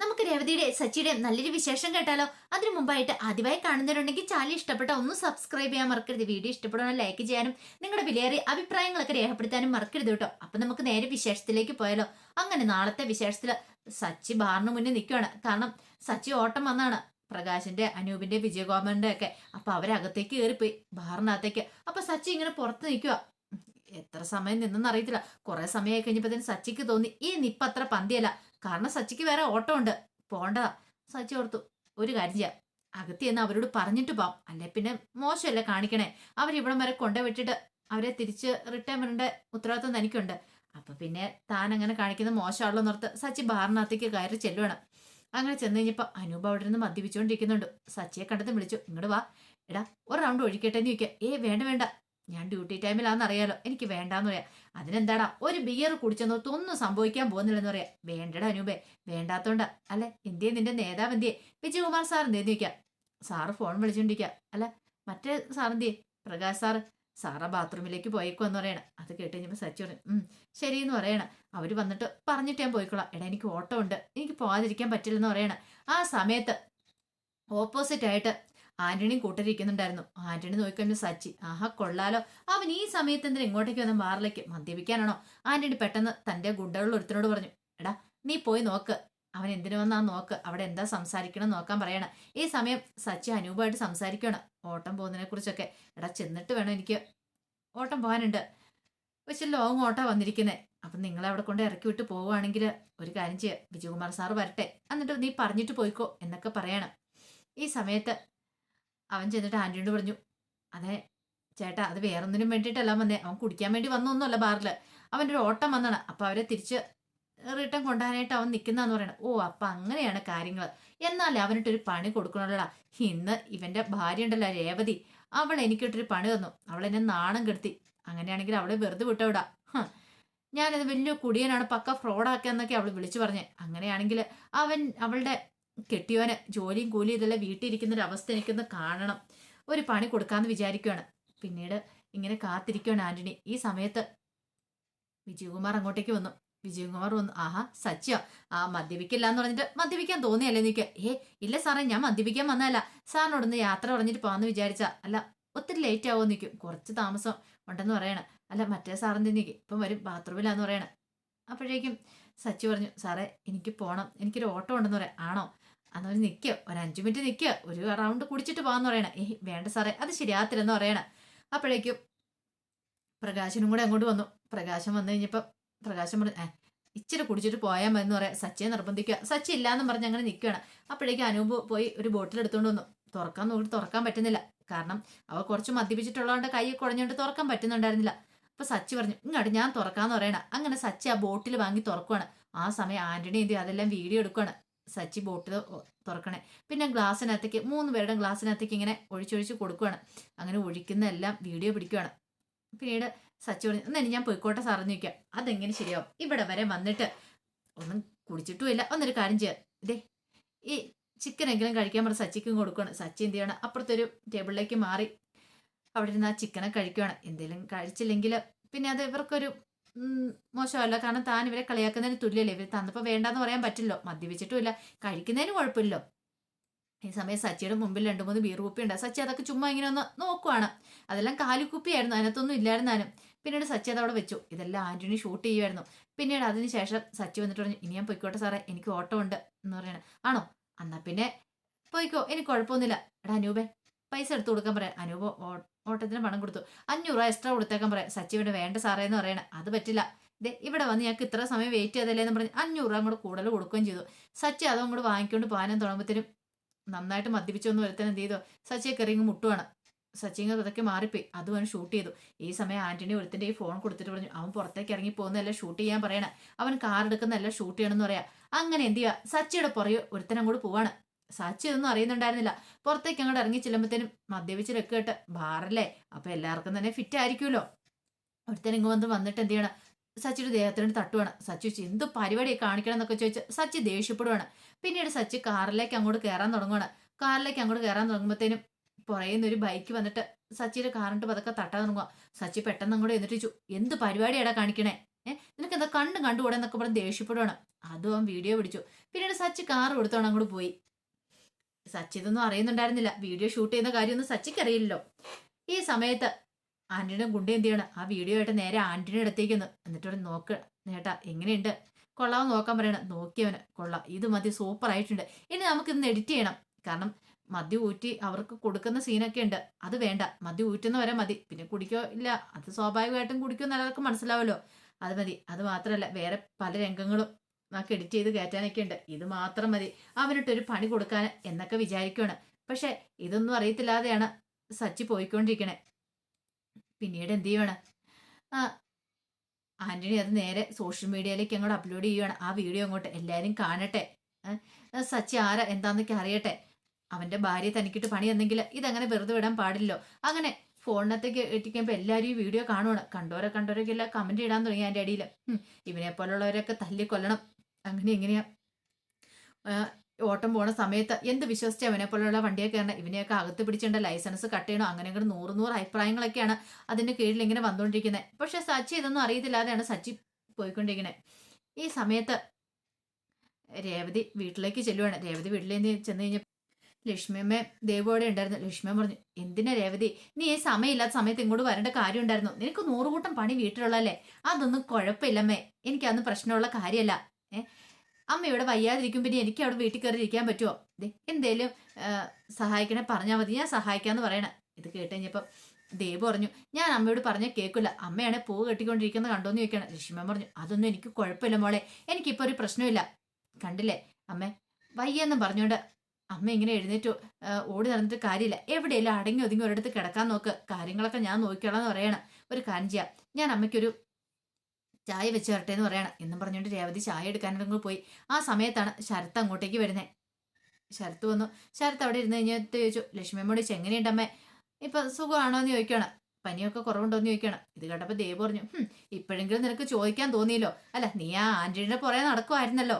നമുക്ക് രേവതിയുടെ സച്ചിയുടെ നല്ലൊരു വിശേഷം കേട്ടാലോ? അതിനു മുമ്പായിട്ട് ആദ്യമായി കാണുന്നവരുണ്ടെങ്കിൽ ചാനൽ ഇഷ്ടപ്പെട്ട ഒന്ന് സബ്സ്ക്രൈബ് ചെയ്യാൻ മറക്കരുത്. വീഡിയോ ഇഷ്ടപ്പെടുന്ന ലൈക്ക് ചെയ്യാനും നിങ്ങളുടെ വിലയേറിയ അഭിപ്രായങ്ങളൊക്കെ രേഖപ്പെടുത്താനും മറക്കരുത് കേട്ടോ. അപ്പൊ നമുക്ക് നേരെ വിശേഷത്തിലേക്ക് പോയാലോ? അങ്ങനെ നാളത്തെ വിശേഷത്തിൽ സച്ചി ബാറിന് മുന്നിൽ നിൽക്കുകയാണ്. കാരണം സച്ചി ഓട്ടം വന്നാണ്. പ്രകാശിന്റെ അനൂപിന്റെ വിജയഗോപാലിന്റെ ഒക്കെ. അപ്പൊ അവരകത്തേക്ക് കയറിപ്പോയി ബാറിനകത്തേക്ക്. അപ്പൊ സച്ചി ഇങ്ങനെ പുറത്ത് നിൽക്കുക എത്ര സമയം നിന്നെന്ന് അറിയത്തില്ല. കുറെ സമയമായി കഴിഞ്ഞപ്പോഴത്തേന് സച്ചിക്ക് തോന്നി ഈ നിപ്പത്ര പന്തിയല്ല. കാരണം സച്ചിക്ക് വേറെ ഓട്ടം ഉണ്ട് പോണ്ടതാ സച്ചി ഓർത്തു. ഒരു കാര്യം ചെയ്യാം. അകത്തി എന്ന് അവരോട് പറഞ്ഞിട്ട് പോവാം. അല്ലെ പിന്നെ മോശമല്ലേ കാണിക്കണേ? അവരിവിടം വരെ കൊണ്ടുവിട്ടിട്ട് അവരെ തിരിച്ച് റിട്ടേൺ വരേണ്ട ഉത്തരവാദിത്വം തനിക്കുണ്ട്. അപ്പൊ പിന്നെ താൻ അങ്ങനെ കാണിക്കുന്ന മോശമാണല്ലോ എന്നോർത്ത് സച്ചി ബാറിനകത്തേക്ക് കയറി ചെല്ലുവാണ്. അങ്ങനെ ചെന്ന് കഴിഞ്ഞപ്പോ അനൂപ് അവിടെ നിന്ന് മദ്യപിച്ചുകൊണ്ടിരിക്കുന്നുണ്ട്. സച്ചിയെ കണ്ടതും വിളിച്ചു. ഇങ്ങോട്ട് വാ. എടാ ഒരു റൗണ്ട് ഒഴിക്കട്ടെ എന്ന് ചോദിക്കുക. ഏ വേണ്ട വേണ്ട. ഞാൻ ഡ്യൂട്ടി ടൈമിലാണെന്ന് അറിയാലോ. എനിക്ക് വേണ്ടാന്ന് പറയാം. അതിനെന്താടാ? ഒരു ബിയർ കുടിച്ചെന്നോ ഒന്നും സംഭവിക്കാൻ പോകുന്നില്ലെന്ന് പറയാം. വേണ്ടടാ അനൂപേ. വേണ്ടാത്തോണ്ട. അല്ലെ എന്തിയെ? നിന്റെ നേതാവ് എന്തിയെ? വിജയകുമാർ സാർ എന്തേന്ന് നിൽക്കാം സാറ് ഫോൺ വിളിച്ചോണ്ടിരിക്കാം. അല്ല മറ്റേ സാർ എന്തിയെ? പ്രകാശ് സാറ് സാറ ബാത്റൂമിലേക്ക് പോയേക്കോ എന്ന് പറയണം. അത് കേട്ട് കഴിഞ്ഞപ്പോൾ സച്ചി പറയും ഉം എന്ന് പറയണം. അവർ വന്നിട്ട് പറഞ്ഞിട്ട് ഞാൻ പോയിക്കോളാം. എടാ എനിക്ക് ഓട്ടോ ഉണ്ട്. എനിക്ക് പോകാതിരിക്കാൻ പറ്റില്ലെന്ന് പറയണം. ആ സമയത്ത് ഓപ്പോസിറ്റ് ആയിട്ട് ആന്റണിയും കൂട്ടരിക്കുന്നുണ്ടായിരുന്നു. ആന്റണി നോക്കിക്കഴിഞ്ഞു സച്ചി. ആഹാ കൊള്ളാലോ. അവൻ ഈ സമയത്ത് എന്തിനാ ഇങ്ങോട്ടേക്ക് വന്ന ബാറിലേക്ക് മദ്യപിക്കാനാണോ? ആന്റണി പെട്ടെന്ന് തന്റെ ഗുണ്ടകളിൽ ഒരുത്തനോട് പറഞ്ഞു എടാ നീ പോയി നോക്ക്. അവൻ എന്തിനു വന്നാ നോക്ക്. അവിടെ എന്താ സംസാരിക്കണം നോക്കാൻ പറയണം. ഈ സമയം സച്ചി അനൂപമായിട്ട് സംസാരിക്കണം ഓട്ടം പോകുന്നതിനെ കുറിച്ചൊക്കെ. എടാ ചെന്നിട്ട് വേണം എനിക്ക് ഓട്ടം പോകാനുണ്ട്. പക്ഷെ ലോങ് ഓട്ടാ വന്നിരിക്കുന്നത് അപ്പം നിങ്ങളെ അവിടെ കൊണ്ട് ഇറക്കി വിട്ട് പോവുകയാണെങ്കിൽ ഒരു കാര്യം ചെയ്യുക വിജയകുമാർ സാറ് വരട്ടെ. എന്നിട്ട് നീ പറഞ്ഞിട്ട് പോയിക്കോ എന്നൊക്കെ പറയണം. ഈ സമയത്ത് അവൻ ചെന്നിട്ട് ആന്റിയോട് പറഞ്ഞു അതെ ചേട്ടാ അത് വേറൊന്നിനും വേണ്ടിയിട്ടല്ല വന്നേ. അവൻ കുടിക്കാൻ വേണ്ടി വന്നൊന്നുമല്ല ബാറിൽ അവന്റെ ഒരു ഓട്ടം വന്നാണ്. അപ്പം അവരെ തിരിച്ച് റിട്ടേൺ കൊണ്ടുപോകാനായിട്ട് അവൻ നിൽക്കുന്നതെന്ന് പറയണം. ഓ അപ്പം അങ്ങനെയാണ് കാര്യങ്ങൾ എന്നാലേ അവനിട്ടൊരു പണി കൊടുക്കണല്ലോടാ ഇന്ന് ഇവന്റെ ഭാര്യ ഉണ്ടല്ലോ രേവതി. അവൾ എനിക്കിട്ടൊരു പണി തന്നു. അവൾ എന്നെ നാണം കെടുത്തി. അങ്ങനെയാണെങ്കിൽ അവളെ വെറുതെ വിട്ടവിടാ. ഞാനത് വലിയ കുടിയനാണ് പക്ക ഫ്രോഡാക്കിയെന്നൊക്കെ അവൾ വിളിച്ചു പറഞ്ഞേ. അങ്ങനെയാണെങ്കിൽ അവൻ അവളുടെ കെട്ടിയോന് ജോലിയും കൂലിയും ഇതെല്ലാം വീട്ടിൽ ഇരിക്കുന്ന ഒരു അവസ്ഥ എനിക്കൊന്ന് കാണണം. ഒരു പണി കൊടുക്കാന്ന് വിചാരിക്കുകയാണ് പിന്നീട് ഇങ്ങനെ കാത്തിരിക്കുകയാണ് ആന്റണി. ഈ സമയത്ത് വിജയകുമാർ അങ്ങോട്ടേക്ക് വന്നു. വിജയകുമാർ വന്നു. ആഹാ സത്യ ആ മദ്യപിക്കില്ല എന്ന് പറഞ്ഞിട്ട് മദ്യപിക്കാൻ തോന്നിയല്ലേ നിനക്ക്? ഏ ഇല്ല സാറേ ഞാൻ മദ്യപിക്കാൻ വന്നതല്ല. സാറിനോട് സാറിനോടൊന്ന് യാത്ര പറഞ്ഞിട്ട് പോകാന്ന് വിചാരിച്ച. അല്ല ഒത്തിരി ലേറ്റ് ആവുമോ നിൽക്കും കുറച്ച് താമസം ഉണ്ടെന്ന് പറയണം. അല്ല മറ്റേ സാറിന്റെ നിൽക്കും ഇപ്പം വരും? ബാത്റൂമിലാന്ന് പറയണം. അപ്പോഴേക്കും സച്ചി പറഞ്ഞു സാറേ എനിക്ക് പോകണം എനിക്കൊരു ഓട്ടോ ഉണ്ടെന്ന് പറയാം. ആണോ? അന്നൊരു നിൽക്കുക ഒരു അഞ്ചു മിനിറ്റ് നിൽക്കുക ഒരു റൗണ്ട് കുടിച്ചിട്ട് പോകാന്ന് പറയണം. ഏഹ് വേണ്ട സാറേ അത് ശരിയാത്തില്ലെന്ന് പറയണം. അപ്പോഴേക്കും പ്രകാശനും കൂടെ അങ്ങോട്ട് വന്നു. പ്രകാശം വന്നു കഴിഞ്ഞപ്പോൾ പ്രകാശം പറഞ്ഞു ഏഹ് ഇച്ചിരി കുടിച്ചിട്ട് പോയാൽ മതി എന്ന് പറയാം. സച്ചിയെ നിർബന്ധിക്കുക. സച്ചി ഇല്ലാന്നും പറഞ്ഞ് അങ്ങനെ നിൽക്കുകയാണ് അപ്പോഴേക്കും അനൂപ് പോയി ഒരു ബോട്ടിൽ എടുത്തുകൊണ്ട് വന്നു. തുറക്കാൻ നോക്കി തുറക്കാൻ പറ്റുന്നില്ല. കാരണം അവ കുറച്ച് മദ്യപിച്ചിട്ടുള്ളതുകൊണ്ട് കൈ കുഴഞ്ഞുകൊണ്ട് തുറക്കാൻ പറ്റുന്നുണ്ടായിരുന്നില്ല. അപ്പൊ സച്ചി പറഞ്ഞു ഇങ്ങോട്ട് ഞാൻ തുറക്കാന്ന് പറയണ. അങ്ങനെ സച്ചി ആ ബോട്ടിൽ വാങ്ങി തുറക്കുവാണ്. ആ സമയം ആന്റണി എന്ത് അതെല്ലാം വീഡിയോ എടുക്കുവാണ്. സച്ചി ബോട്ടിൽ തുറക്കണേ. പിന്നെ ഗ്ലാസ്സിനകത്തേക്ക് മൂന്ന് പേരുടെ ഗ്ലാസ്സിനകത്തേക്ക് ഇങ്ങനെ ഒഴിച്ചൊഴിച്ച് കൊടുക്കുകയാണ് അങ്ങനെ ഒഴിക്കുന്ന എല്ലാം വീഡിയോ പിടിക്കുവാണ്. പിന്നീട് സച്ചി പറഞ്ഞു എന്നാ ഇനി ഞാൻ പോയിക്കോട്ടെ സാറെന്ന് ചോദിക്കാം. അതെങ്ങനെ ശരിയാവും? ഇവിടെ വരെ വന്നിട്ട് ഒന്നും കുടിച്ചിട്ടുമില്ല. ഒന്നൊരു കാര്യം ചെയ്യാം. ഇതേ ഈ ചിക്കനെങ്കിലും കഴിക്കാൻ പറഞ്ഞ സച്ചിക്കും കൊടുക്കുകയാണ് സച്ചി എന്ത് ചെയ്യണം? അപ്പുറത്തൊരു ടേബിളിലേക്ക് മാറി അവിടെ ഇരുന്ന് ആ ചിക്കനെ കഴിക്കുകയാണ് എന്തെങ്കിലും കഴിച്ചില്ലെങ്കിൽ പിന്നെ അത് ഇവർക്കൊരു മോശമല്ല. കാരണം താൻ ഇവരെ കളിയാക്കുന്നതിന് തുല്യല്ലേ. ഇവർ തന്നപ്പോൾ വേണ്ടാന്ന് പറയാൻ പറ്റില്ലോ. മദ്യപിച്ചിട്ടുമില്ല. കഴിക്കുന്നതിന് കുഴപ്പമില്ലല്ലോ ഈ സമയം സച്ചിയുടെ മുമ്പിൽ രണ്ട് മൂന്ന് ബീർ കുപ്പി ഉണ്ട് സച്ചി അതൊക്കെ ചുമ്മാ ഇങ്ങനെ ഒന്ന് നോക്കുവാണ്. അതെല്ലാം കാലിക്കുപ്പിയായിരുന്നു അതിനകത്തൊന്നും ഇല്ലായിരുന്നാലും പിന്നീട് സച്ചി അത് അവിടെ വെച്ചു. ഇതെല്ലാം ആന്റണി ഷൂട്ട് ചെയ്യുമായിരുന്നു പിന്നീട് അതിന് ശേഷം സച്ചി വന്നിട്ട് പറഞ്ഞു ഇനി ഞാൻ പൊയ്ക്കോട്ടെ സാറേ. എനിക്ക് ഓട്ടം ഉണ്ട് എന്ന് പറയണേ. ആണോ? എന്നാ പിന്നെ പോയിക്കോ. എനിക്ക് കുഴപ്പമൊന്നുമില്ല. എടാ അനൂപേ പൈസ എടുത്തു കൊടുക്കാൻ പറയാം. അനൂപ് ഓട്ടത്തിന് പണം കൊടുത്തു. അഞ്ഞൂറ് രൂപ എക്സ്ട്രാ കൊടുത്തേക്കാൻ പറയാം. സച്ചിവിടെ വേണ്ട സാറേ എന്ന് പറയണേ. അത് പറ്റില്ല. ദേ ഇവിടെ വന്ന് ഞങ്ങൾക്ക് ഇത്ര സമയം വെയിറ്റ് ചെയ്തല്ലേ എന്ന് പറഞ്ഞ് അഞ്ഞൂറ് രൂപ അങ്ങോട്ട് കൂടുതൽ കൊടുക്കുകയും ചെയ്തു. സച്ചി അതും അങ്ങോട്ട് വാങ്ങിക്കൊണ്ട് പോകാനും തുടങ്ങുമ്പോഴത്തേനും നന്നായിട്ട് മദ്യപിച്ചൊന്നും ഒരുത്തൻ എന്ത് ചെയ്തു? സച്ചിയെ കറിങ്ങ് മുട്ടുവാണ്. സച്ചിങ്ങ് അതൊക്കെ മാറിപ്പോയി. അതും ഷൂട്ട് ചെയ്തു. ഈ സമയം ആന്റണി ഒരുത്തിന്റെ ഈ ഫോൺ കൊടുത്തിട്ട് പറഞ്ഞു അവൻ പുറത്തേക്ക് ഇറങ്ങി പോകുന്നതല്ല ഷൂട്ട് ചെയ്യാൻ പറയണ? അവൻ കാർ എടുക്കുന്നതല്ല ഷൂട്ട് ചെയ്യണമെന്ന് പറയാ. അങ്ങനെ എന്ത് ചെയ്യുക സച്ചിയുടെ പുറകെ ഒരുത്തൻ അങ്ങോട്ട് പോവാണ്. സച്ചി ഇതൊന്നും അറിയുന്നുണ്ടായിരുന്നില്ല. പുറത്തേക്ക് അങ്ങോട്ട് ഇറങ്ങി ചെല്ലുമ്പോഴത്തേനും മദ്യപിച്ച് രക്കിട്ട് ബാറല്ലേ? അപ്പൊ എല്ലാവർക്കും തന്നെ ഫിറ്റ് ആയിരിക്കുമല്ലോ. ഒരുത്തൻ ഇങ്ങ് വന്ന് വന്നിട്ട് എന്ത് ചെയ്യണം? സച്ചിയുടെ ദേഹത്തിനോട് തട്ടുവാണ്. സച്ചി ചോദിച്ചു എന്ത് പരിപാടി കാണിക്കണം? എന്നൊക്കെ ചോദിച്ച് സച്ചി ദേഷ്യപ്പെടുവാണ്. പിന്നീട് സച്ചി കാറിലേക്ക് അങ്ങോട്ട് കയറാൻ തുടങ്ങുവാണ്. കാറിലേക്ക് അങ്ങോട്ട് കയറാൻ തുടങ്ങുമ്പോഴത്തേനും പുറയുന്ന ഒരു ബൈക്ക് വന്നിട്ട് സച്ചിയുടെ കാറിട്ട് പതൊക്കെ തട്ടാൻ തുടങ്ങുക സച്ചി പെട്ടെന്ന് അങ്ങോട്ട് എന്നിട്ട് ചോദിച്ചു എന്ത് പരിപാടിയാടാ കാണിക്കണേ? ഏഹ് നിനക്ക് എന്താ കണ്ടും കണ്ടുകൂടെ? എന്നൊക്കെ പറഞ്ഞ് ദേഷ്യപ്പെടുവാണ്. അതും അവൻ വീഡിയോ പിടിച്ചു. പിന്നീട് സച്ചി കാർ കൊടുത്തോണം അങ്ങോട്ട് പോയി. സച്ചി ഇതൊന്നും അറിയുന്നുണ്ടായിരുന്നില്ല. വീഡിയോ ഷൂട്ട് ചെയ്യുന്ന കാര്യമൊന്നും സച്ചിക്ക് അറിയില്ലല്ലോ. ഈ സമയത്ത് ആന്റിയുടെ ഗുണ്ട എന്ത് ചെയ്യണം ആ വീഡിയോ ആയിട്ട് നേരെ ആന്റിയുടെ അടുത്തേക്ക് എന്നിട്ട് ഇവിടെ നോക്ക് നേട്ടാ എങ്ങനെയുണ്ട്? കൊള്ളാവ് നോക്കാൻ പറയണം. നോക്കിയവന് കൊള്ളാം. ഇത് മതി സൂപ്പർ ആയിട്ടുണ്ട്. ഇനി നമുക്ക് ഇന്ന് എഡിറ്റ് ചെയ്യണം. കാരണം മദ്യ ഊറ്റി അവർക്ക് കൊടുക്കുന്ന സീനൊക്കെ ഉണ്ട്. അത് വേണ്ട. മദ്യ ഊറ്റുന്ന വരെ മതി. പിന്നെ കുടിക്കോ ഇല്ല. അത് സ്വാഭാവികമായിട്ടും കുടിക്കോ എല്ലാവർക്കും മനസ്സിലാവല്ലോ. അത് മതി. അത് മാത്രമല്ല വേറെ പല രംഗങ്ങളും നമുക്ക് എഡിറ്റ് ചെയ്ത് കയറ്റാനൊക്കെ ഉണ്ട്. ഇത് മാത്രം മതി. അവനിട്ടൊരു പണി കൊടുക്കാൻ എന്നൊക്കെ വിചാരിക്കുവാണ്. പക്ഷെ ഇതൊന്നും അറിയത്തില്ലാതെയാണ് സച്ചി പോയിക്കൊണ്ടിരിക്കണേ. പിന്നീട് എന്ത് ചെയ്യണം ആന്റണി അത് നേരെ സോഷ്യൽ മീഡിയയിലേക്ക് അങ്ങോട്ട് അപ്ലോഡ് ചെയ്യുകയാണ് ആ വീഡിയോ അങ്ങോട്ട് എല്ലാവരും കാണട്ടെ. സച്ചി ആരാ എന്താന്നൊക്കെ അറിയട്ടെ. അവന്റെ ഭാര്യ തനിക്കിട്ട് പണി തന്നെങ്കിൽ ഇതങ്ങനെ വെറുതെ വിടാൻ പാടില്ലല്ലോ. അങ്ങനെ ഫോണിനകത്തേക്ക് എത്തിക്കുമ്പോൾ എല്ലാവരും ഈ വീഡിയോ കാണുവാണ്. കണ്ടോരെ കണ്ടോരൊക്കെ എല്ലാം കമന്റ് ഇടാൻ തുടങ്ങി അതിന്റെ അടിയിൽ ഇവനെ പോലുള്ളവരൊക്കെ തല്ലി കൊല്ലണം അങ്ങനെ എങ്ങനെയാ? ഓട്ടം പോണ സമയത്ത് എന്ത് വിശ്വസിച്ച് അവനെ പോലെയുള്ള വണ്ടിയെ കയറണം ഇവനെയൊക്കെ അകത്ത് പിടിച്ചേണ്ട ലൈസൻസ് കട്ട് ചെയ്യണോ? അങ്ങനെ അങ്ങനെ നൂറ് നൂറ് അഭിപ്രായങ്ങളൊക്കെയാണ് അതിന്റെ കീഴിൽ ഇങ്ങനെ വന്നുകൊണ്ടിരിക്കുന്നത് പക്ഷെ സച്ചി ഇതൊന്നും അറിയത്തില്ലാതെയാണ് സച്ചി പോയിക്കൊണ്ടിരിക്കുന്നത് ഈ സമയത്ത് രേവതി വീട്ടിലേക്ക് ചെല്ലുവാണ്. രേവതി വീട്ടിലേക്ക് ചെന്ന് കഴിഞ്ഞപ്പോൾ ലക്ഷ്മിയമ്മ ദേവോടെ ഉണ്ടായിരുന്നു. ലക്ഷ്മിയമ്മ പറഞ്ഞു എന്തിനാ രേവതി? നീ ഈ സമയമില്ലാത്ത സമയത്ത് ഇങ്ങോട്ട് വരേണ്ട കാര്യം ഉണ്ടായിരുന്നു നിനക്ക് നൂറുകൂട്ടം പണി വീട്ടിലുള്ളല്ലേ അതൊന്നും കുഴപ്പമില്ലമ്മേ. എനിക്കതൊന്നും പ്രശ്നമുള്ള കാര്യമല്ല. അമ്മ ഇവിടെ വയ്യാതിരിക്കും പിന്നെ എനിക്ക് അവിടെ വീട്ടിൽ കയറി ഇരിക്കാൻ പറ്റുമോ എന്തേലും സഹായിക്കണേ പറഞ്ഞാൽ മതി. ഞാൻ സഹായിക്കാന്ന് പറയണേ. ഇത് കേട്ട് കഴിഞ്ഞപ്പം ദേവ് പറഞ്ഞു ഞാൻ അമ്മയോട് പറഞ്ഞ കേൾക്കില്ല. അമ്മയാണ് പൂ കെട്ടിക്കൊണ്ടിരിക്കുന്ന കണ്ടോന്ന് ചോദിക്കണം. ലക്ഷ്മി പറഞ്ഞു അതൊന്നും എനിക്ക് കുഴപ്പമില്ല മോളെ. എനിക്കിപ്പോൾ ഒരു പ്രശ്നമില്ല. കണ്ടില്ലേ അമ്മ? വയ്യെന്നും പറഞ്ഞുകൊണ്ട് അമ്മ ഇങ്ങനെ എഴുന്നേറ്റ്. ഓടി നടന്നിട്ട് കാര്യമില്ല. എവിടെയെല്ലാം അടങ്ങി ഒതുങ്ങി ഒരിടത്ത് കിടക്കാൻ നോക്ക്. കാര്യങ്ങളൊക്കെ ഞാൻ നോക്കിക്കോളാം എന്ന് പറയണം. ഒരു കാര്യം ചെയ്യാം. ഞാൻ അമ്മയ്ക്കൊരു ചായ വെച്ച് വരട്ടെ എന്ന് പറയണം. എന്നും പറഞ്ഞുകൊണ്ട് രേവതി ചായ എടുക്കാനിടങ്ങൾ പോയി. ആ സമയത്താണ് ശരത്ത് അങ്ങോട്ടേക്ക് വരുന്നത് ശരത്ത് വന്നു. ശരത്ത് അവിടെ ഇരുന്ന് കഴിഞ്ഞിട്ട് ചോദിച്ചു ലക്ഷ്മിയമ്മോട് ചോദിച്ചു എങ്ങനെയുണ്ടമ്മേ ഇപ്പൊ സുഖമാണോ എന്ന് ചോദിക്കണം പനിയൊക്കെ കുറവുണ്ടോ എന്ന് ചോദിക്കണം ഇത് കേട്ടപ്പോ ദേവ് പറഞ്ഞു "ഹും, ഇപ്പോഴെങ്കിലും നിനക്ക് ചോദിക്കാൻ തോന്നിയല്ലോ. അല്ല നീ ആ ആന്റണിയുടെ പുറകെ നടക്കുമായിരുന്നല്ലോ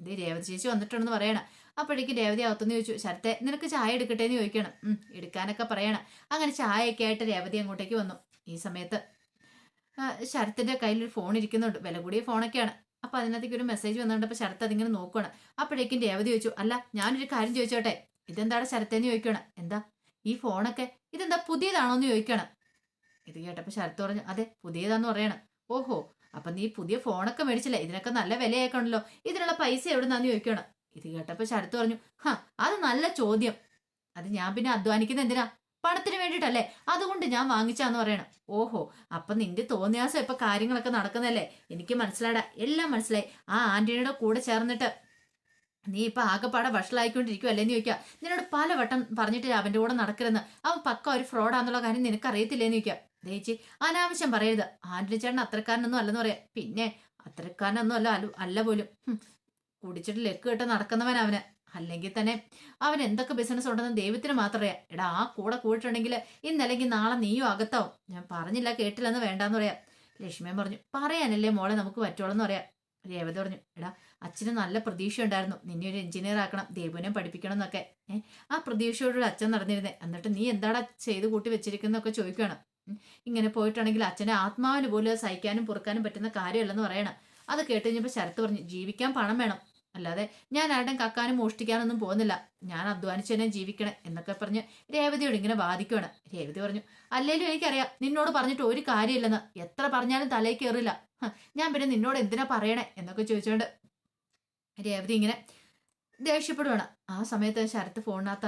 ഇത് രേവതി ചേച്ചി വന്നിട്ടുണ്ടെന്ന് പറയണം. അപ്പോഴേക്കും രേവതി അകത്തുനിന്ന് ചോദിച്ചു ശരത്തെ നിനക്ക് ചായ എടുക്കട്ടെ എന്ന് ചോദിക്കണം എടുക്കാനൊക്കെ പറയണം. അങ്ങനെ ചായയൊക്കെ ആയിട്ട് രേവതി അങ്ങോട്ടേക്ക് വന്നു. ഈ സമയത്ത് കയ്യിൽ ഒരു ഫോൺ ഇരിക്കുന്നുണ്ട്. വില കൂടിയ ഫോണൊക്കെയാണ് അപ്പോൾ അതിനകത്തേക്ക് ഒരു മെസ്സേജ് വന്നുകൊണ്ട് അപ്പൊ ശരത്ത് അതിങ്ങനെ നോക്കുകയാണ് അപ്പോഴേക്കും രേവതി ചോദിച്ചു അല്ല ഞാനൊരു കാര്യം ചോദിച്ചോട്ടെ? ഇതെന്താണ് ശരത്തേന്ന് ചോദിക്കണം എന്താ? ഈ ഫോണൊക്കെ ഇതെന്താ പുതിയതാണോ എന്ന് ചോദിക്കണം ഇത് കേട്ടപ്പോൾ ശരത്ത് പറഞ്ഞു അതെ പുതിയതാന്ന് പറയണം. ഓഹോ അപ്പൊ നീ പുതിയ ഫോണൊക്കെ മേടിച്ചില്ലേ? ഇതിനൊക്കെ നല്ല വിലയാക്കണല്ലോ ഇതിനുള്ള പൈസ എവിടുന്നാന്ന് ചോദിക്കണം ഇത് കേട്ടപ്പോൾ ശരത്ത് പറഞ്ഞു ഹാ അത് നല്ല ചോദ്യം. അത് ഞാൻ പിന്നെ അധ്വാനിക്കുന്ന എന്തിനാ? പണത്തിന് വേണ്ടിയിട്ടല്ലേ? അതുകൊണ്ട് ഞാൻ വാങ്ങിച്ചാന്ന് പറയണം. ഓഹോ അപ്പൊ നിന്റെ തോന്നിയാസം ഇപ്പൊ കാര്യങ്ങളൊക്കെ നടക്കുന്നല്ലേ? എനിക്ക് മനസ്സിലാടാ എല്ലാം മനസ്സിലായി. ആ ആന്റണിയുടെ കൂടെ ചേർന്നിട്ട് നീ ഇപ്പൊ ആകെപ്പാടെ വഷളായിക്കൊണ്ടിരിക്കുവല്ലേ എന്ന് ചോദിക്കുക നിന്നോട് പല വട്ടം പറഞ്ഞിട്ട് അവന്റെ കൂടെ നടക്കരുന്ന്. അവൻ പക്ക ഒരു ഫ്രോഡാന്നുള്ള കാര്യം നിനക്ക് അറിയത്തില്ലേന്ന് ചോദിക്കുക ദേച്ചി അനാവശ്യം പറയരുത്. ആന്റണി ചേട്ടൻ അത്രക്കാരനൊന്നും അല്ലെന്ന് പറയാം. പിന്നെ അത്രക്കാരനൊന്നും അല്ല അല്ല- പോലും. കുടിച്ചിട്ട് ലെക്ക് കെട്ട് നടക്കുന്നവൻ അവന്. അല്ലെങ്കിൽ തന്നെ അവൻ എന്തൊക്കെ ബിസിനസ് ഉണ്ടെന്ന് ദൈവത്തിന് മാത്രമേ എടാ ആ കൂടെ കൂടിയിട്ടുണ്ടെങ്കിൽ ഇന്നല്ലെങ്കിൽ നാളെ നീയും അകത്താവും. ഞാൻ പറഞ്ഞില്ല കേട്ടില്ലെന്ന് വേണ്ടാന്ന് പറയാം. ലക്ഷ്മിയൻ പറഞ്ഞു പറയാനല്ലേ മോളെ നമുക്ക് പറ്റുള്ളൂ പറയാം. രേവതി പറഞ്ഞു എടാ അച്ഛന് നല്ല പ്രതീക്ഷ ഉണ്ടായിരുന്നു നിന്നെ ഒരു എഞ്ചിനീയർ ആക്കണം ദേവുവിനെ പഠിപ്പിക്കണം എന്നൊക്കെ. ഏഹ് ആ പ്രതീക്ഷയോടുകൂടി അച്ഛൻ നടന്നിരുന്നേ. എന്നിട്ട് നീ എന്താടാ ചെയ്ത് കൂട്ടി വെച്ചിരിക്കുന്നൊക്കെ ചോദിക്കണം ഇങ്ങനെ പോയിട്ടാണെങ്കിൽ അച്ഛനെ ആത്മാവിന് പോലും സഹിക്കാനും പൊറുക്കാനും പറ്റുന്ന കാര്യമല്ലെന്ന് പറയണം. അത് കേട്ട് കഴിഞ്ഞപ്പോൾ ശരത്ത് പറഞ്ഞു ജീവിക്കാൻ പണം വേണം. അല്ലാതെ ഞാൻ ആരുടെയും കക്കാനും മോഷ്ടിക്കാനൊന്നും പോകുന്നില്ല. ഞാൻ അധ്വാനിച്ച് തന്നെ ജീവിക്കണേ എന്നൊക്കെ പറഞ്ഞ് രേവതിയോട് ഇങ്ങനെ വാദിക്കുവാണ്. രേവതി പറഞ്ഞു അല്ലേലും എനിക്കറിയാം നിന്നോട് പറഞ്ഞിട്ട് ഒരു കാര്യമില്ലെന്ന്. എത്ര പറഞ്ഞാലും തലയിൽ കയറില്ല ഞാൻ പിന്നെ നിന്നോട് എന്തിനാ പറയണേ? എന്നൊക്കെ ചോദിച്ചുകൊണ്ട് രേവതി ഇങ്ങനെ ദേഷ്യപ്പെടുവാണ്. ആ സമയത്ത് ശരത്ത് ഫോണിനകത്ത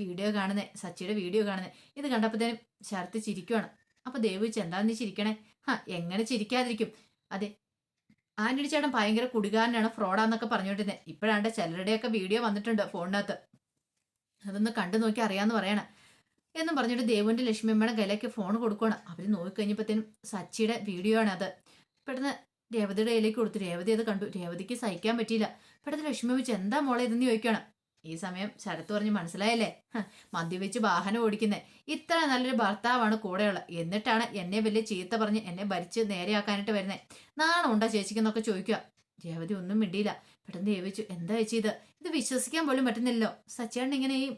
വീഡിയോ കാണുന്നേ സച്ചിയുടെ വീഡിയോ കാണുന്നേ. ഇത് കണ്ടപ്പോഴത്തേനും ശരത്ത് ചിരിക്കുവാണ്. അപ്പൊ ദേവിച്ച് എന്താ നീ ചിരിക്കണേ? ഹാ എങ്ങനെ ചിരിക്കാതിരിക്കും? അതെ ആന്റണി ചേട്ടൻ ഭയങ്കര കുടികാരനാണ് ഫ്രോഡാന്നൊക്കെ പറഞ്ഞുകൊണ്ടിരുന്നത് ഇപ്പോഴാണ്ട് ചിലരുടെയൊക്കെ വീഡിയോ വന്നിട്ടുണ്ട് ഫോണിനകത്ത്. അതൊന്ന് കണ്ടു നോക്കി അറിയാന്ന് പറയണം. എന്നും പറഞ്ഞിട്ട് ദേവുവിന്റെ ലക്ഷ്മിയമ്മയുടെ കയ്യിലേക്ക് ഫോൺ കൊടുക്കുകയാണ് അവർ നോക്കിക്കഴിഞ്ഞപ്പോഴത്തേനും സച്ചിയുടെ വീഡിയോ ആണ് അത് പെട്ടെന്ന് രേവതിയുടെ കയ്യിലേക്ക് കൊടുത്തു. രേവതി അത് കണ്ടു. രേവതിക്ക് സഹിക്കാൻ പറ്റിയില്ല. പെട്ടെന്ന് ലക്ഷ്മി വെച്ച് എന്താ മോളെ ഇതെന്ന് ചോദിക്കണം ഈ സമയം ശരത്ത് പറഞ്ഞ് മനസ്സിലായല്ലേ? മദ്യപിച്ച് വാഹനം ഓടിക്കുന്നേ. ഇത്ര നല്ലൊരു ഭർത്താവാണ് കൂടെയുള്ള എന്നിട്ടാണ് എന്നെ വലിയ ചീത്ത പറഞ്ഞ് എന്നെ ഭരിച്ച് നേരെയാക്കാനായിട്ട് വരുന്നേ. നാളെ ഉണ്ടോ ചേച്ചിക്കെന്നൊക്കെ ചോദിക്കുക. രേവതി ഒന്നും മിണ്ടിയില്ല. പെട്ടെന്ന് ദേവിച്ചു എന്താ ചേച്ചി ഇത്? ഇത് വിശ്വസിക്കാൻ പോലും പറ്റുന്നില്ലല്ലോ. സച്ചേട്ടൻ ഇങ്ങനെ ഈ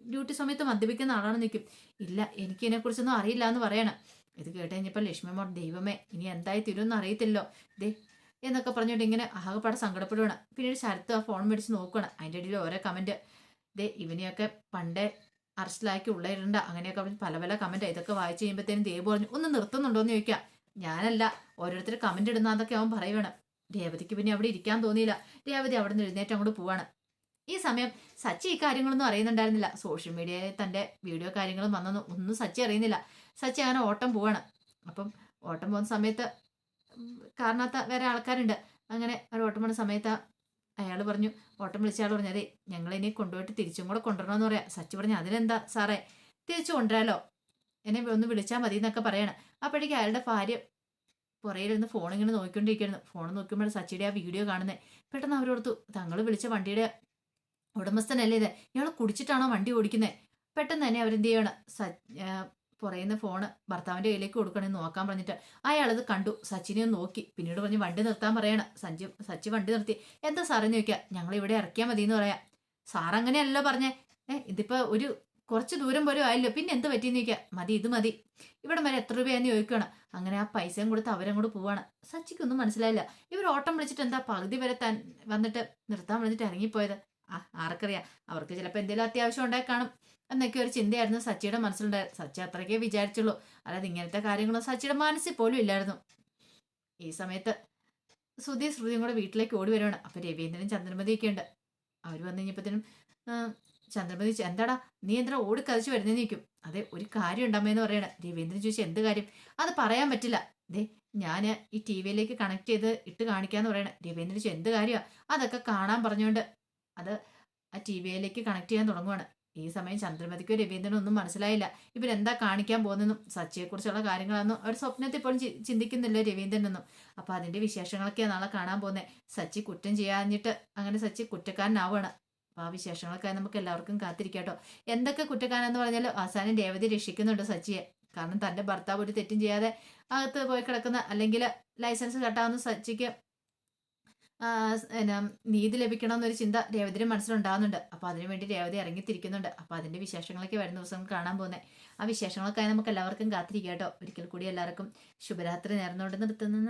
ഡ്യൂട്ടി സമയത്ത് മദ്യപിക്കുന്ന ആളാണ് നിൽക്കും. ഇല്ല എനിക്ക് ഇതിനെക്കുറിച്ചൊന്നും അറിയില്ല എന്ന് പറയണം. ഇത് കേട്ട് കഴിഞ്ഞപ്പോൾ ലക്ഷ്മി മോൻ ദൈവമേ ഇനി എന്തായി തീരുമെന്ന് അറിയത്തില്ലോ ദേ എന്നൊക്കെ പറഞ്ഞുകൊണ്ട് ഇങ്ങനെ ആകെപ്പാടെ സങ്കടപ്പെടുവാണ്. പിന്നീട് ശരത്ത് ആ ഫോൺ മേടിച്ച് നോക്കുകയാണ് അതിന്റെ ഇടയിൽ ഓരോ കമന്റ് ദേ ഇവനെയൊക്കെ പണ്ടേ അറസ്റ്റിലാക്കി ഉള്ളയിരണ്ട അങ്ങനെയൊക്കെ പറഞ്ഞ് പല പല കമന്റ് ഇതൊക്കെ വായിച്ച് കഴിയുമ്പോഴത്തേനും ദേവ് പറഞ്ഞു ഒന്ന് നിർത്തുന്നുണ്ടോ എന്ന് ചോദിക്കാം. ഞാനല്ല ഓരോരുത്തർ കമന്റ് ഇടുന്നതൊക്കെ അവൻ പറയുവാണ്. രേവതിക്ക് പിന്നെ അവിടെ ഇരിക്കാൻ തോന്നിയില്ല. രേവതി അവിടെ നിന്ന് എഴുന്നേറ്റ് അങ്ങോട്ട് പോവാണ്. ഈ സമയം സച്ചി ഈ കാര്യങ്ങളൊന്നും അറിയുന്നുണ്ടായിരുന്നില്ല. സോഷ്യൽ മീഡിയയിൽ തന്റെ വീഡിയോ കാര്യങ്ങളും വന്നൊന്നും ഒന്നും സച്ചി അറിയുന്നില്ല. സച്ചി അങ്ങനെ ഓട്ടം പോവാണ്. അപ്പം ഓട്ടം പോകുന്ന സമയത്ത് കാരണത്ത വേറെ ആൾക്കാരുണ്ട്. അങ്ങനെ ഒരു ഓട്ടം പോകുന്ന സമയത്ത് അയാൾ പറഞ്ഞു ഓട്ടം വിളിച്ച ആൾ പറഞ്ഞു അതെ ഞങ്ങൾ ഇനി കൊണ്ടുപോയിട്ട് തിരിച്ചും കൂടെ കൊണ്ടുവരണമെന്ന് പറയാം. സച്ചി പറഞ്ഞു അതിനെന്താ സാറേ? തിരിച്ചു കൊണ്ടുവരാലോ? എന്നെ ഒന്ന് വിളിച്ചാൽ മതി എന്നൊക്കെ പറയണം. അപ്പോഴേക്കും അയാളുടെ ഭാര്യ പുറയിലിരുന്ന് ഫോൺ ഇങ്ങനെ നോക്കിക്കൊണ്ടിരിക്കുന്നു ഫോൺ നോക്കുമ്പോൾ സച്ചിയുടെ ആ വീഡിയോ കാണുന്നത് പെട്ടെന്ന് അവരോർത്തു തങ്ങൾ വിളിച്ച വണ്ടിയുടെ ഉടമസ്ഥനല്ലേ ഇത്? ഇയാൾ കുടിച്ചിട്ടാണോ വണ്ടി ഓടിക്കുന്നത് പെട്ടെന്ന് തന്നെ അവരെന്ത് ചെയ്യണം? സ പുറയുന്ന ഫോണ് ഭർത്താവിന്റെ കയ്യിലേക്ക് കൊടുക്കണമെന്ന് നോക്കാൻ പറഞ്ഞിട്ട് അയാളത് കണ്ടു. സച്ചിനെ നോക്കി. പിന്നീട് പറഞ്ഞ് വണ്ടി നിർത്താൻ പറയണം. സഞ്ജി സച്ചി വണ്ടി നിർത്തി. എന്താ സാറെന്ന് ചോദിക്കുക ഞങ്ങൾ ഇവിടെ ഇറക്കിയാൽ മതി എന്ന് പറയാം സാറങ്ങനെയല്ലോ പറഞ്ഞേ. ഏഹ് ഇതിപ്പോ ഒരു കുറച്ച് ദൂരം പോലും ആയല്ലോ. പിന്നെ എന്ത് പറ്റിയെന്ന് ചോദിക്കുക മതി ഇത് മതി. ഇവിടെ വരെ എത്ര രൂപയാന്ന് ചോദിക്കുകയാണ് അങ്ങനെ ആ പൈസയും കൊടുത്ത് അവരും കൂടെ പോവാണ്. സച്ചിക്കൊന്നും മനസ്സിലായില്ല. ഇവർ ഓട്ടം വിളിച്ചിട്ട് എന്താ പകുതി വരെ താൻ വന്നിട്ട് നിർത്താൻ വിളിച്ചിട്ട് ഇറങ്ങിപ്പോയത്? ആ ആർക്കറിയാം. അവർക്ക് ചിലപ്പോൾ എന്തെങ്കിലും അത്യാവശ്യം ഉണ്ടായി കാണും. എന്നൊക്കെ ഒരു ചിന്തയായിരുന്നു സച്ചിയുടെ മനസ്സിലുണ്ടായത് സച്ചി അത്രയ്ക്കേ വിചാരിച്ചുള്ളൂ. അതായത് ഇങ്ങനത്തെ കാര്യങ്ങളും സച്ചിയുടെ മനസ്സിൽ പോലും ഇല്ലായിരുന്നു. ഈ സമയത്ത് ശ്രുതി ശ്രുതിയും കൂടെ വീട്ടിലേക്ക് ഓടി വരുവാണ്. അപ്പൊ രവീന്ദ്രനും ചന്ദ്രമതിയൊക്കെ ഉണ്ട്. അവർ വന്നു കഴിഞ്ഞപ്പോഴത്തേനും ചന്ദ്രമതി എന്താടാ നീ എന്താ ഓടി കതിച്ച് വരുന്നതെന്ന് നിൽക്കും അതെ ഒരു കാര്യം ഉണ്ടാമെന്ന് പറയണ. രവീന്ദ്രൻ ചോദിച്ചു എന്ത് കാര്യം? അത് പറയാൻ പറ്റില്ല. ദേ ഞാൻ ഈ ടി വിയിലേക്ക് കണക്ട് ചെയ്ത് ഇട്ട് കാണിക്കാന്ന് പറയണേ. രവീന്ദ്രൻ ചോദിച്ചു എന്ത് കാര്യമാണ് അതൊക്കെ കാണാൻ പറഞ്ഞുകൊണ്ട് അത് ആ ടി വിയിലേക്ക് കണക്ട് ചെയ്യാൻ തുടങ്ങുവാണ്. ഈ സമയം ചന്ദ്രമതിക്കോ രവീന്ദ്രനും ഒന്നും മനസ്സിലായില്ല. ഇവരെന്താ കാണിക്കാൻ പോകുന്നതെന്നും സച്ചിയെക്കുറിച്ചുള്ള കാര്യങ്ങളൊന്നും അവർ സ്വപ്നത്തിൽ പോലും ചിന്തിക്കുന്നില്ല രവീന്ദ്രനൊന്നും അപ്പൊ അതിന്റെ വിശേഷങ്ങളൊക്കെയാണ് നാളെ കാണാൻ പോകുന്നത് സച്ചി കുറ്റം ചെയ്യാഞ്ഞിട്ട് അങ്ങനെ സച്ചി കുറ്റക്കാരനാവുകയാണ് അപ്പൊ ആ വിശേഷങ്ങളൊക്കെ നമുക്ക് എല്ലാവർക്കും കാത്തിരിക്കാട്ടോ എന്തൊക്കെ കുറ്റക്കാരെന്ന് പറഞ്ഞാലും അവസാനം രേവതി രക്ഷിക്കുന്നുണ്ട് സച്ചിയെ. കാരണം തന്റെ ഭർത്താവ് ഒരു തെറ്റും ചെയ്യാതെ അകത്ത് പോയി കിടക്കുന്ന അല്ലെങ്കിൽ ലൈസൻസ് കട്ടാവുന്ന സച്ചിക്ക് എന്നാ, നീതി ലഭിക്കണം എന്നൊരു ചിന്ത രേവതിയുടെ മനസ്സിലുണ്ടാകുന്നുണ്ട് അപ്പൊ അതിനുവേണ്ടി രേവതി ഇറങ്ങിത്തിരിക്കുന്നുണ്ട്. അപ്പൊ അതിന്റെ വിശേഷങ്ങളൊക്കെ വരുന്ന ദിവസം കാണാൻ പോകുന്നത് ആ വിശേഷങ്ങളൊക്കെ നമുക്ക് എല്ലാവർക്കും കാത്തിരിക്കാം കേട്ടോ. ഒരിക്കൽ കൂടി എല്ലാവർക്കും ശുഭരാത്രി നേർന്നുകൊണ്ട് നിർത്തുന്നു.